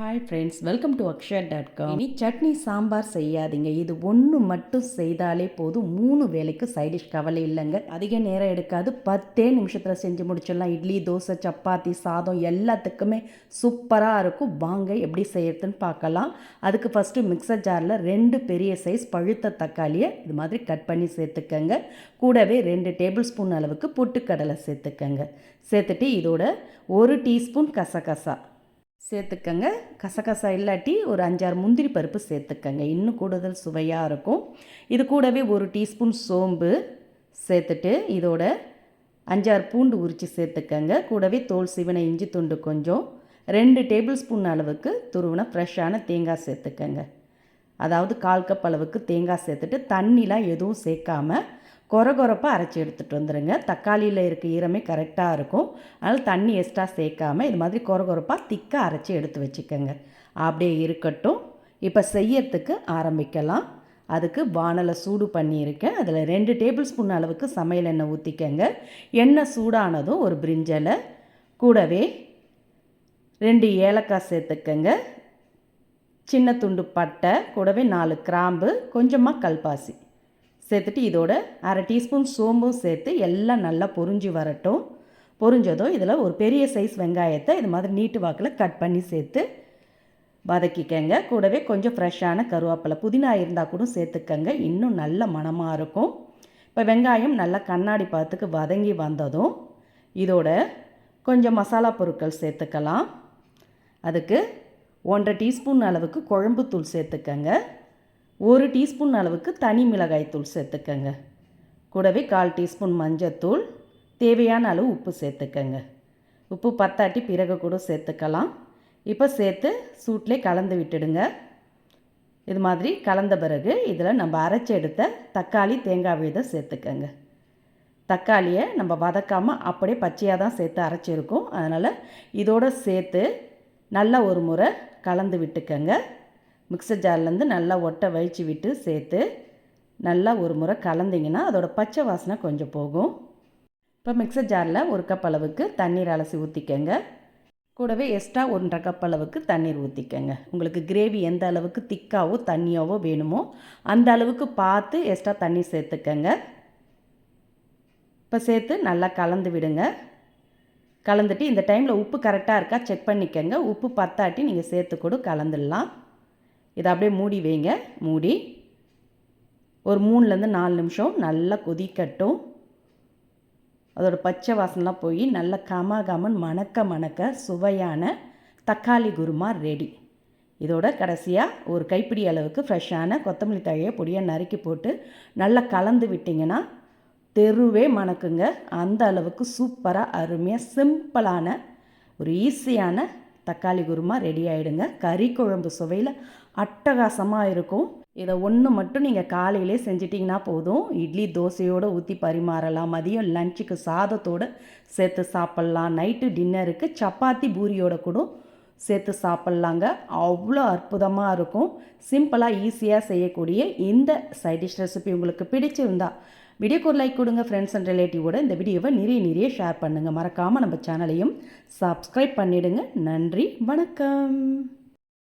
Hi friends welcome to Akshaya dot com இனி சட்னி சாம்பார் செய்யாதீங்க. இது ஒன்று மட்டும் செய்தாலே போதும். மூணு வேலைக்கு சைடிஷ் கவலை இல்லைங்க. அதிக நேரம் எடுக்காது. பத்தே நிமிஷத்தில் செஞ்சு முடிச்சிடலாம். இட்லி தோசை சப்பாத்தி சாதம் எல்லாத்துக்குமே சூப்பராக இருக்கும். வாங்க எப்படி செய்யறதுன்னு பார்க்கலாம். அதுக்கு ஃபஸ்ட்டு மிக்சர் ஜாரில் ரெண்டு பெரிய சைஸ் பழுத்த தக்காளியை இது மாதிரி கட் பண்ணி சேர்த்துக்கங்க. கூடவே ரெண்டு டேபிள் ஸ்பூன் அளவுக்கு பொட்டுக்கடலை சேர்த்துக்கங்க. சேர்த்துட்டு இதோட ஒரு டீஸ்பூன் கசகசா. சேர்த்துக்கங்க. கசகசா இல்லாட்டி ஒரு அஞ்சாறு முந்திரி பருப்பு சேர்த்துக்கங்க. இன்னும் கூடுதல் சுவையாக இருக்கும். இது கூடவே ஒரு டீஸ்பூன் சோம்பு சேர்த்துட்டு இதோட அஞ்சாறு பூண்டு உரித்து சேர்த்துக்கங்க. கூடவே தோல் சிவனை இஞ்சி துண்டு கொஞ்சம். ரெண்டு டேபிள் ஸ்பூன் அளவுக்கு துருவின ஃப்ரெஷ்ஷான தேங்காய் சேர்த்துக்கங்க. அதாவது கால் கப் அளவுக்கு தேங்காய் சேர்த்துட்டு தண்ணிலாம் எதுவும் சேர்க்காமல் கொரகொரப்பாக அரைச்சி எடுத்துகிட்டு வந்துடுங்க தக்காளியில் இருக்க ஈரமே கரெக்டாக இருக்கும். அதனால் தண்ணி எக்ஸ்ட்ரா சேர்க்காமல் இது மாதிரி கொரகொரப்பாக திக்காக அரைச்சி எடுத்து வச்சுக்கோங்க. அப்படியே இருக்கட்டும். இப்போ செய்யறதுக்கு ஆரம்பிக்கலாம். அதுக்கு வானலை சூடு பண்ணியிருக்கேன். அதில் ரெண்டு டேபிள் ஸ்பூன் அளவுக்கு சமையல் எண்ணெய் ஊற்றிக்கங்க எண்ணெய் சூடானதும் ஒரு பிரிஞ்சலை கூடவே ரெண்டு ஏலக்காய் சேர்த்துக்கங்க. சின்ன துண்டு பட்டை கூடவே நாலு கிராம்பு கொஞ்சமாக கல்பாசி. சேர்த்துட்டு இதோட அரை டீஸ்பூன் சோம்பும் சேர்த்து எல்லாம் நல்லா பொரிஞ்சு வரட்டும். பொரிஞ்சதும் இதில் ஒரு பெரிய சைஸ் வெங்காயத்தை இது மாதிரி நீட்டு வாக்கில் கட் பண்ணி சேர்த்து வதக்கிக்கங்க. கூடவே கொஞ்சம் ஃப்ரெஷ்ஷான கருவேப்பிலை. புதினா இருந்தால் கூட சேர்த்துக்கங்க. இன்னும் நல்ல மணமாக இருக்கும். இப்போ வெங்காயம் நல்லா கண்ணாடி பார்த்துக்கு வதங்கி வந்ததும் இதோட கொஞ்சம் மசாலா பொருட்கள் சேர்த்துக்கலாம். அதுக்கு ஒன்றரை டீஸ்பூன் அளவுக்கு குழம்பு தூள் சேர்த்துக்கங்க. ஒரு டீஸ்பூன் அளவுக்கு தனி மிளகாய் தூள் சேர்த்துக்கங்க. கூடவே கால் டீஸ்பூன் மஞ்சத்தூள் தேவையான அளவு உப்பு சேர்த்துக்கங்க. உப்பு பத்தாட்டி பிறகு கூட சேர்த்துக்கலாம். இப்போ சேர்த்து சூட்லே கலந்து விட்டுடுங்க. இது மாதிரி கலந்த பிறகு இதில் நம்ம அரைச்சி எடுத்த தக்காளி தேங்காய் விதை சேர்த்துக்கங்க. தக்காளியை நம்ம வதக்காமல் அப்படியே பச்சையாக தான் சேர்த்து அரைச்சிருக்கோம். அதனால் இதோடு சேர்த்து நல்லா ஒரு முறை கலந்து விட்டுக்கங்க. மிக்சர் ஜார்லேருந்து நல்லா ஒட்டை வழித்து விட்டு சேர்த்து நல்லா ஒரு முறை கலந்திங்கன்னா அதோடய பச்சை வாசனை கொஞ்சம் போகும். இப்போ மிக்சர் ஜாரில் ஒரு கப் அளவுக்கு தண்ணீர் அலசி ஊற்றிக்கங்க கூடவே எக்ஸ்ட்ரா ஒன்றரை கப் அளவுக்கு தண்ணீர் ஊற்றிக்கங்க உங்களுக்கு கிரேவி எந்த அளவுக்கு திக்காவோ தண்ணியாவோ வேணுமோ அந்த அளவுக்கு பார்த்து எக்ஸ்ட்ரா தண்ணி சேர்த்துக்கங்க. இப்போ சேர்த்து நல்லா கலந்து விடுங்க. கலந்துட்டு இந்த டைமில் உப்பு கரெக்டாக இருக்கா செக் பண்ணிக்கங்க. உப்பு பத்தாட்டி நீங்கள் சேர்த்து கூட கலந்துடலாம். இதை அப்படியே மூடி வைங்க. மூடி. ஒரு மூணுலேருந்து நாலு நிமிஷம் நல்லா கொதிக்கட்டும். அதோட பச்சை வாசனெலாம் போய் நல்லா கம கமன் மணக்க மணக்க சுவையான தக்காளி குருமா ரெடி இதோட கடைசியாக ஒரு கைப்பிடி அளவுக்கு ஃப்ரெஷ்ஷான கொத்தமல்லி தழையை பொடியாக நறுக்கி போட்டு நல்லா கலந்து விட்டிங்கன்னா தெருவே மணக்குங்க. அந்த அளவுக்கு சூப்பராக அருமையாக சிம்பிளான ஒரு ஈஸியான தக்காளி குருமா ரெடி ஆகிடுங்க கறி குழம்பு சுவையில் அட்டகாசமாக இருக்கும். இதை ஒன்று மட்டும் நீங்கள் காலையிலே செஞ்சிட்டிங்கன்னா போதும். இட்லி தோசையோடு ஊற்றி பரிமாறலாம். மதியம் லஞ்சுக்கு சாதத்தோடு சேர்த்து சாப்பிட்லாம். நைட்டு டின்னருக்கு சப்பாத்தி பூரியோட கூட சேர்த்து சாப்பிட்லாங்க. அவ்வளோ அற்புதமாக இருக்கும். சிம்பிளாக ஈஸியாக செய்யக்கூடிய இந்த சைடிஷ் ரெசிபி உங்களுக்கு பிடிச்சிருந்தா வீடியோக்கு ஒரு லைக் கொடுங்க ஃப்ரெண்ட்ஸ் அண்ட் ரிலேட்டிவோட இந்த வீடியோவை நிறைய நிறைய ஷேர் பண்ணுங்கள் மறக்காமல் நம்ம சேனலையும் சப்ஸ்கிரைப் பண்ணிவிடுங்க நன்றி வணக்கம்.